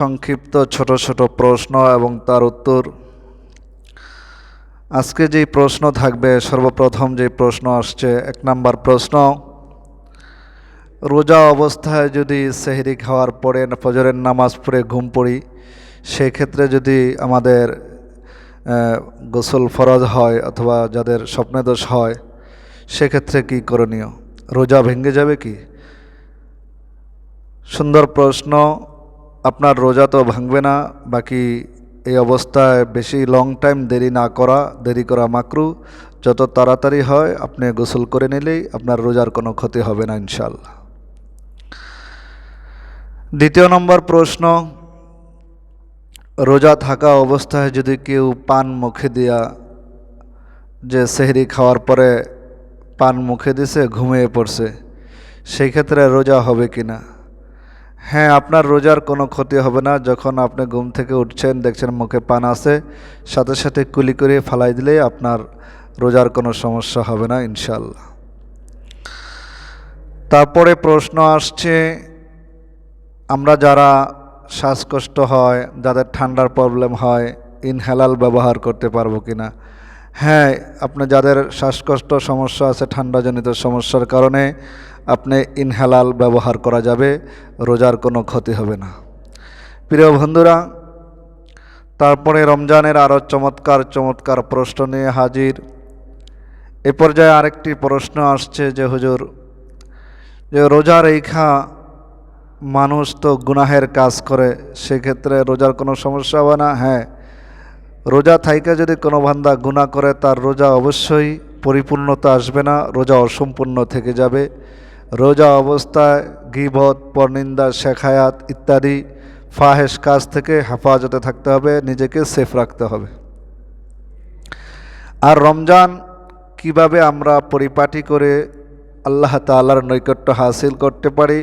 সংক্ষিপ্ত ছোট ছোট প্রশ্ন এবং তার উত্তর। আজকে যেই প্রশ্ন থাকবে, সর্বপ্রথম যে প্রশ্ন আসছে, এক নাম্বার প্রশ্ন, রোজা অবস্থায় যদি সেহরি খাওয়ার পরে ফজরের নামাজ পড়ে ঘুম পড়ি, সেক্ষেত্রে যদি আমাদের গোসল ফরজ হয় অথবা যাদের স্বপ্নে দোষ হয়, সেক্ষেত্রে কি করণীয়? রোজা ভেঙে যাবে কি? সুন্দর প্রশ্ন আপনার রোজা তো ভাঙবে না, বাকি এই অবস্থায় বেশি লং টাইম দেরি না করা, দেরি করা মাকরু। যত তাড়াতাড়ি হয়, আপনি গোসল করে নিলেই আপনার রোজার কোনো ক্ষতি হবে না ইনশাল্লাহ দ্বিতীয় নম্বর প্রশ্ন, রোজা থাকা অবস্থায় যদি কেউ পান মুখে দিয়া, যে সেহরি খাওয়ার পরে পান মুখে দিছে, ঘুমিয়ে পড়ছে, সেই ক্ষেত্রে রোজা হবে কি না হ্যাঁ আপনার রোজার কোনো ক্ষতি হবে না। যখন আপনি ঘুম থেকে উঠছেন, দেখছেন মুখে পান আছে, সাথে সাথে কুলি করে ফালাই দিলেই আপনার রোজার কোনো সমস্যা হবে না ইনশাল্লাহ তারপরে প্রশ্ন আসছে, আমরা যারা শ্বাসকষ্ট হয়, যাদের ঠান্ডার প্রবলেম হয়, ইনহেলাল ব্যবহার করতে পারব কি না হ্যাঁ আপনি যাদের শ্বাসকষ্ট সমস্যা আছে, ঠান্ডাজনিত সমস্যার কারণে আপনি ইনহেলাল ব্যবহার করা যাবে, রোজার কোনো ক্ষতি হবে না। প্রিয় বন্ধুরা, তারপরে রমজানের আরও চমৎকার চমৎকার প্রশ্ন নিয়ে হাজির। এ পর্যায়ে আরেকটি প্রশ্ন আসছে যে, হুজুর, যে রোজা রেখা মানুষ তো গুনাহের কাজ করে, সেক্ষেত্রে রোজার কোনো সমস্যা হবে না? হ্যাঁ রোজা থাইকে যদি কোনো বান্দা গুনাহ করে, তার রোজা অবশ্যই পরিপূর্ণতা আসবে না, রোজা অসম্পূর্ণ থেকে যাবে। রোজা অবস্থায় গিবত, পরনিন্দা, শেখায়াত ইত্যাদি ফাহেস কাজ থেকে হেফাজতে থাকতে হবে, নিজেকে সেফ রাখতে হবে। আর রমজান কীভাবে আমরা পরিপাটি করে আল্লাহ তাল্লার নৈকট্য হাসিল করতে পারি,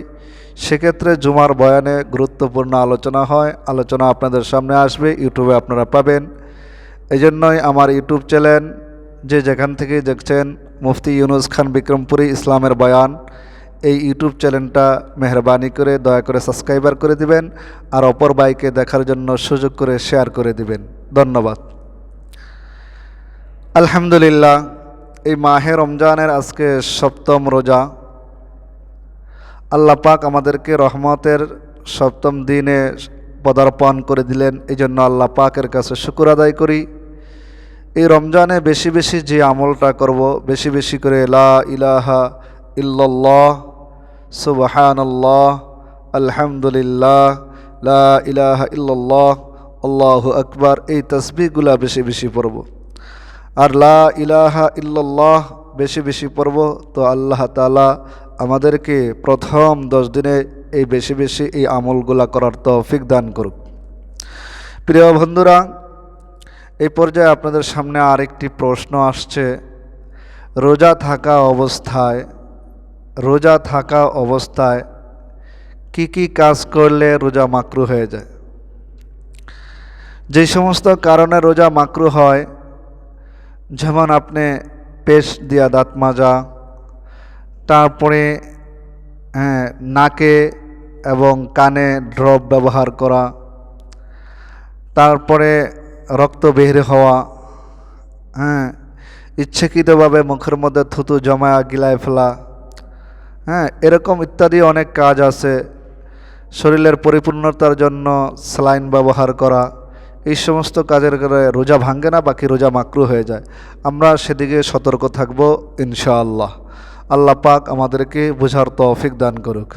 সেক্ষেত্রে জুমার বয়ানে গুরুত্বপূর্ণ আলোচনা হয়। আলোচনা আপনাদের সামনে আসবে, ইউটিউবে আপনারা পাবেন। এই জন্যই আমার ইউটিউব চ্যানেল, যে যেখান থেকে দেখছেন, মুফতি ইউনুস খান বিক্রমপুরী ইসলামের বয়ান এই ইউটিউব চ্যানেলটা মেহরবানি করে দয়া করে সাবস্ক্রাইবার করে দিবেন আর অপর বাইকে দেখার জন্য সুযোগ করে শেয়ার করে দিবেন। ধন্যবাদ। আলহামদুলিল্লাহ, এই মাহে রমজানের আজকে সপ্তম রোজা। আল্লাহ পাক আমাদেরকে রহমতের সপ্তম দিনে পদার্পণ করে দিলেন এই জন্য আল্লাহ পাকের কাছে শুকুর আদায় করি। এই রমজানে বেশি বেশি যে আমলটা করব, বেশি বেশি করে লা ইলাহা ইল্লাল্লাহ সুবহানাল্লাহ, আলহামদুলিল্লাহ, লা ইলাহা ইল্লাল্লাহ, আল্লাহু আকবার, এই তসবিগুলা বেশি বেশি পড়ব। আর লা ইলাহা ইল্লাল্লাহ বেশি বেশি পড়ব, তো আল্লাহ তালা আমাদেরকে প্রথম দশ দিনে এই বেশি বেশি এই আমলগুলা করার তৌফিক দান করুক। প্রিয় বন্ধুরা, এই পর্যায়ে আপনাদের সামনে আরেকটি প্রশ্ন আসছে। রোজা থাকা অবস্থায় রোজা থাকা অবস্থায় কি কি কাজ করলে রোজা মাকরু হয়ে যায়? যে সমস্ত কারণে রোজা মাকরু হয়, যেমন আপনি পেশ দিয়া দাঁত মাজা, তারপরে হ্যাঁ নাকে এবং কানে ড্রপ ব্যবহার করা, তারপরে রক্ত বের হওয়া হ্যাঁ ইচ্ছাকৃতভাবে মুখের মধ্যে থুতু জমা গিলায় ফেলা হ্যাঁ এরকম ইত্যাদি অনেক কাজ আছে। শরীরের পরিপূর্ণতার জন্য স্লাইন ব্যবহার করা, এই সমস্ত কাজের করে রোজা ভাঙ্গে না, বাকি রোজা মাকরু হয়ে যায়। আমরা সেদিকে সতর্ক থাকব, ইনশাআল্লাহ। আল্লাহ পাক আমাদেরকে বোঝার তৌফিক দান করুক।